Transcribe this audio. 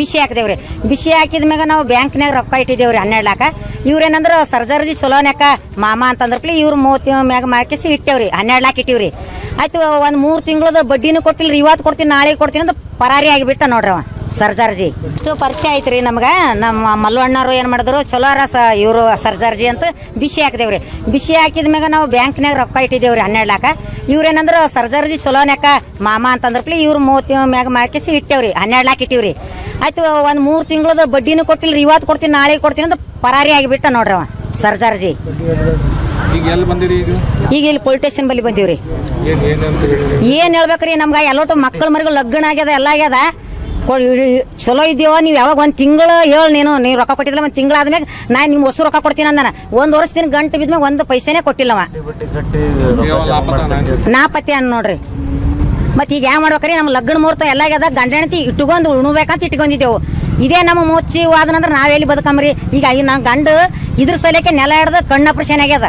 ಬಿಸಿ ಹಾಕಿದೇವ್ರಿ. ಬಿಸಿ ಹಾಕಿದ ಮ್ಯಾಗ ನಾವು ಬ್ಯಾಂಕ್ನಾಗ ರೊಕ್ಕ ಇಟ್ಟಿದ್ದೇವ್ರಿ ಹನ್ನೆರಡು ಲಾಖ ಸರ್ಜರಿ ಸರ್ಜರ್ಜಿ ಚಲೋನ್ಯಾಕ ಮಾಮ ಅಂತಂದ್ರಪ್ಲಿ ಇವ್ರು ಮೂವತ್ತು ಮ್ಯಾಗ ಮಾರ್ಕಿಸಿ ಇಟ್ಟೇವ್ರಿ. ಹನ್ನೆರಡು ಲಾಖ ಇಟ್ಟಿವ್ರಿ. ಆಯ್ತು ಒಂದು ಮೂರು ತಿಂಗಳದ ಬಡ್ಡಿನೂ ಕೊಟ್ಟಿಲ್ರಿ, ಇವತ್ತು ಕೊಡ್ತೀನಿ ನಾಳೆ ಕೊಡ್ತೀನಿ ಅಂತ ಪರಾರಿ ಆಗಿಬಿಟ್ಟ ನೋಡ್ರಿ ಅವ. ಸರ್ಜಾರ್ಜಿ. ಇಷ್ಟು ಪರಿಚಯ ಐತ್ರಿ ನಮ್ಗೆ. ನಮ್ಮ ಮಲ್ಲಣ್ಣವ್ರು ಏನು ಮಾಡಿದ್ರು ಚಲೋ ರಸ ಇವರು ಸರ್ಜಾರ್ಜಿ ಅಂತ ಬಿಸಿ ಹಾಕಿದೇವ್ರಿ. ಬಿಸಿ ಹಾಕಿದ ಮ್ಯಾಗ ನಾವು ಬ್ಯಾಂಕ್ನಾಗ ರೊಕ್ಕ ಇಟ್ಟಿದ್ದೇವ್ರಿ ಹನ್ನೆರಡು ಲಾಖ. ಇವ್ರೇನಂದ್ರ ಸರ್ಜಾರ್ಜಿ ಚಲೋನ್ಯಾಕ ಮಾಮ ಅಂತಂದ್ರಪ್ಲಿ ಇವ್ರು ಮೂವತ್ತು ಮ್ಯಾಗ ಮಾರ್ಕಿಸಿ ಇಟ್ಟೇವ್ರಿ ಹನ್ನೆರಡು ಲಾಖ ಇಟ್ಟಿವ್ರಿ. ಆಯ್ತು ಒಂದು ಮೂರು ತಿಂಗಳದ ಬಡ್ಡಿನೂ ಕೊಟ್ಟಿಲ್ರಿ ಇವತ್ತು ಕೊಡ್ತೀನಿ ನಾಳೆ ಕೊಡ್ತೀನಿ ಅಂತ ಪರಾರಿ ಆಗಿಬಿಟ್ಟ ನೋಡ್ರಿ ಅವ ಸರ್ಜಾರ್ಜಿ. ಈಗ ಎಲ್ಲಿ ಬಂದಿರಿ ಈಗ? ಈಗ ಇಲ್ಲಿ ಪೊಲೀಸ್ ಸ್ಟೇಷನ್ ಬಲ್ಲಿ ಬಂದೀವ್ರಿ. ಏನು ಹೇಳ್ಬೇಕ್ರಿ ನಮ್ಗೆ ಎಲ್ಲೋಟು ಮಕ್ಕಳ ಮರಿಗಳು ಲಗ್ನ ಆಗ್ಯದ ಎಲ್ಲ ಆಗ್ಯದ. ಚಲೋ ಇದೆಯೋ ನೀವು ಯಾವಾಗ ಒಂದು ತಿಂಗಳು ಹೇಳ ನೀನು, ನೀವು ರೊಕ್ಕ ಕೊಟ್ಟಿದ್ರೆ ಒಂದ್ ತಿಂಗಳ ಆದಮೇಲೆ ನಾ ನಿಮ್ಮ ಹೊಸ ರೊಕ್ಕ ಕೊಡ್ತೀನಿ ಅಂದಾನ. ಒಂದು ವರ್ಷದಿನ ಗಂಟು ಬಿದ್ಮೇಲೆ ಒಂದು ಪೈಸೆನೇ ಕೊಟ್ಟಿಲ್ಲವ. ನಾ ನಾಪತಿ ಅನ್ ನೋಡ್ರಿ. ಮತ್ ಈಗ ಯಾವ ಮಾಡ್ಬೇಕ್ರಿ ನಮ್ಮ ಲಗ್ನ ಮುಹೂರ್ತ ಎಲ್ಲ ಆಗ್ಯದ, ಗಂಡ ಹೆಂಡತಿ ಇಟ್ಕೊಂಡು ಉಣ್ಬೇಕಂತ ಇಟ್ಕೊಂಡಿದ್ದೆವು. ಇದೇ ನಮ್ಮ ಮುಚ್ಚಿ ಆದನಂದ್ರೆ ನಂತರ ನಾವೆಲ್ಲಿ ಬದುಕಂಬ್ರಿ ಈಗ ನಾ ಗಂಡು ಇದ್ರ ಸಲಕ್ಕೆ ನೆಲ ಹಿಡ್ದು ಕಣ್ಣು ಆಪರೇಷನ್ ಆಗ್ಯದ.